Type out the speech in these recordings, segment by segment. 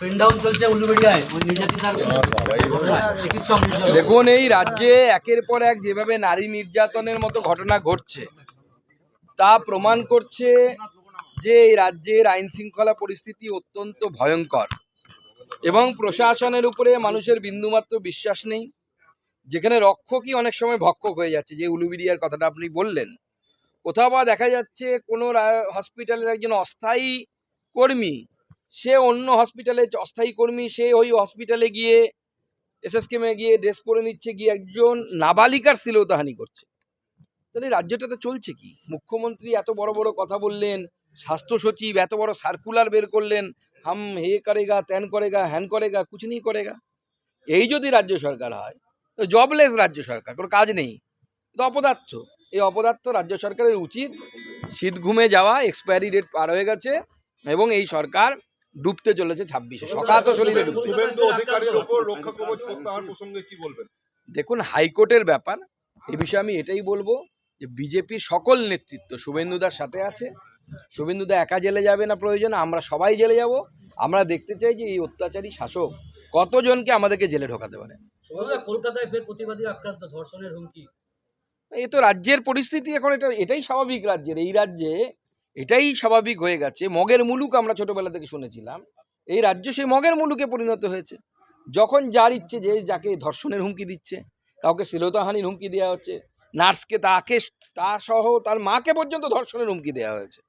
Pen down চলছে উল্লুবেড়িয়ায় ওই নির্যাতিতার চিকিৎসক দেখুন এই রাজ্যে একের পর এক যেভাবে নারী নির্যাতনের মতো ঘটনা ঘটছে তা প্রমাণ করছে যে এই রাজ্যের আইন শৃঙ্খলা পরিস্থিতি অত্যন্ত ভয়ঙ্কর এবং প্রশাসনের উপরে মানুষের বিন্দুমাত্র বিশ্বাস নেই যেখানে রক্ষকই অনেক সময় ভক্ষক হয়ে যাচ্ছে। যে উলুবিরিয়ার কথাটা আপনি বললেন কোথাও বা দেখা যাচ্ছে কোনো হসপিটালের একজন অস্থায়ী কর্মী সে অন্য হসপিটালে অস্থায়ী কর্মী, সে ওই হসপিটালে গিয়ে এসএসকেমে গিয়ে ড্রেস পরে নিচ্ছে, গিয়ে একজন নাবালিকার শ্লীলতাহানি করছে। তাহলে রাজ্যটাতে চলছে কি? মুখ্যমন্ত্রী এত বড় বড় কথা বললেন, স্বাস্থ্য সচিব এত বড় সার্কুলার বের করলেন, হাম হে করেগা ত্যান করেগা, হ্যান করেগা, কুছ নেই করেগা। এই যদি রাজ্য সরকার হয়, তো জবলেস রাজ্য সরকার, কোনো কাজ নেই। তো অপদার্থ। এই অপদার্থ রাজ্য সরকারের উচিত শীত ঘুমে যাওয়া এক্সপায়ারি ডেট পার হয়ে গেছে, এবং এই সরকার ডুবতে চলেছে ছাব্বিশে। সকাল তো চলিলে ডুবছে। শুভেন্দু অধিকারীর ওপর রক্ষা কবচ প্রত্যাহার প্রসঙ্গে কি বলবেন? দেখুন হাইকোর্টের ব্যাপার এ বিষয়ে আমি এটাই বলব যে বিজেপির সকল নেতৃত্ব শুভেন্দুদার সাথে আছে। শুভেন্দুদা একা জেলে যাবে না প্রয়োজন আমরা সবাই জেলে যাব। আমরা দেখতে চাই যে এই অত্যাচারী শাসক কতজনকে আমাদেরকে জেলে ঢোকাতে পারে। কলকাতায় ফের প্রতিবাদী আক্রান্ত ধর্ষণের হুমকি। এ তো রাজ্যের পরিস্থিতি এখন এটা এটাই স্বাভাবিক রাজ্যের। এই রাজ্যে এটাই স্বাভাবিক হয়ে গেছে। মগের মুলুক আমরা ছোটবেলা থেকে শুনেছিলাম। এই রাজ্য সেই মগের মুলুকে পরিণত হয়েছে। যখন যার ইচ্ছে যে যাকে ধর্ষণের হুমকি দিচ্ছে কাউকে শ্লীলতাহানির হুমকি দেওয়া হচ্ছে নার্সকে তাকে তা সহ তার মাকে পর্যন্ত ধর্ষণের হুমকি দেওয়া হয়েছে।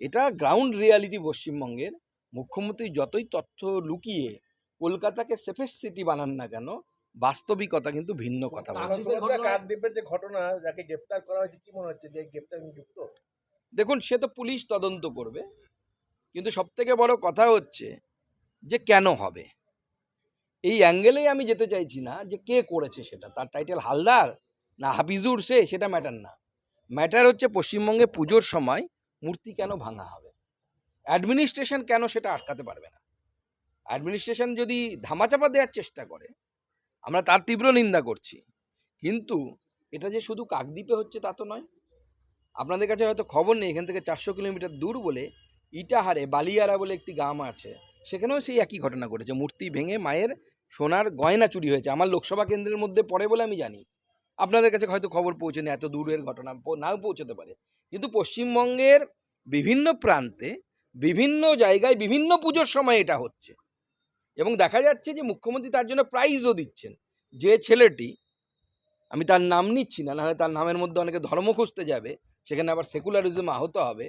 এটা গ্রাউন্ড রিয়ালিটি পশ্চিমবঙ্গের। মুখ্যমন্ত্রী যতই তথ্য লুকিয়ে কলকাতাকে সেফেস্ট সিটি বানান না কেন বাস্তবিকতা কিন্তু ভিন্ন কথা বলছে। কাকদ্বীপের যে ঘটনা যাকে গ্রেপ্তার করা হয়েছে কি মনে হচ্ছে যে গ্রেপ্তার যুক্ত? দেখুন, সে তো পুলিশ তদন্ত করবে, কিন্তু সবথেকে বড় কথা হচ্ছে যে কেন হবে? এই অ্যাঙ্গেলেই আমি যেতে চাইছি না যে কে করেছে সেটা, তার টাইটেল হালদার না হাফিজুর সে, সেটা ম্যাটার না। ম্যাটার হচ্ছে পশ্চিমবঙ্গে পুজোর সময় মূর্তি কেন ভাঙা হবে? অ্যাডমিনিস্ট্রেশন কেন সেটা আটকাতে পারবে না? অ্যাডমিনিস্ট্রেশন যদি ধামাচাপা দেওয়ার চেষ্টা করে, আমরা তার তীব্র নিন্দা করছি, কিন্তু এটা যে শুধু কাকদ্বীপে হচ্ছে তা তো নয়। আপনাদের কাছে হয়তো খবর নেই, এখান থেকে চারশো কিলোমিটার দূর বলে ইটাহারে বালিয়ারা বলে একটি গ্রাম আছে। সেখানেও সেই একই ঘটনা ঘটেছে। মূর্তি ভেঙে মায়ের সোনার গয়না চুরি হয়েছে। আমার লোকসভা কেন্দ্রের মধ্যে পড়ে বলে আমি জানি। আপনাদের কাছে হয়তো খবর পৌঁছেনি, এত দূরের ঘটনা নাও পৌঁছতে পারে। কিন্তু পশ্চিমবঙ্গের বিভিন্ন প্রান্তে, বিভিন্ন জায়গায় বিভিন্ন পুজোর সময় এটা হচ্ছে। এবং দেখা যাচ্ছে যে মুখ্যমন্ত্রী তার জন্য প্রাইজও দিচ্ছেন। যে ছেলেটি, আমি তার নাম নিচ্ছি না, নাহলে তার নামের মধ্যে অনেকে ধর্ম খুঁজতে যাবে। সেখানে আবার সেকুলারিজম আহত হবে।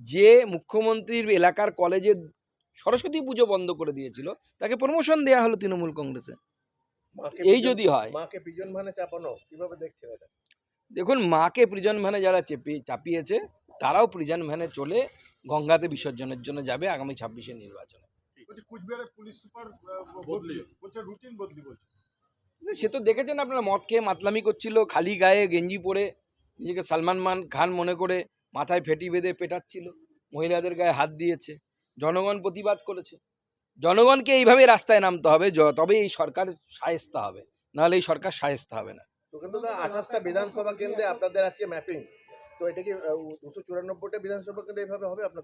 যে মুখ্যমন্ত্রীর এলাকার কলেজে সরস্বতী পুজো বন্ধ করে দিয়েছিল তাকে প্রমোশন দেওয়া হলো তৃণমূল কংগ্রেসে। এই যদি হয় মাকে পিজন ভানে চাপানো কীভাবে দেখছেন এটা? দেখুন মাকে প্রিজন ভ্যানে যারা চেপে চাপিয়েছে তারাও প্রিজন ভ্যানে চলে গঙ্গাতে বিসর্জনের জন্য যাবে আগামী ছাব্বিশের নির্বাচনে। পুলিশ সুপার বদলি। রুটিন বদলি সে তো দেখেছেন আপনারা মদ খেয়ে মাতলামি করছিল খালি গায়ে গেঞ্জি পরে। নিজেকে সালমান মান খান মনে করে মাথায় ফেটি বেঁধে পেটাচ্ছিল। মহিলাদের গায়ে হাত দিয়েছে। জনগণ প্রতিবাদ করেছে। জনগণকে এইভাবে রাস্তায় নামতে হবে তবে এই সরকার সায়স্তা হবে। নাহলে এই সরকার সায়স্তা হবে না। আঠাশটা বিধানসভা কেন্দ্রে আপনাদের আজকে ম্যাপিং তো এটা কি দুশো চুরানব্বইটা বিধানসভা কেন্দ্রে এইভাবে হবে আপনাদের?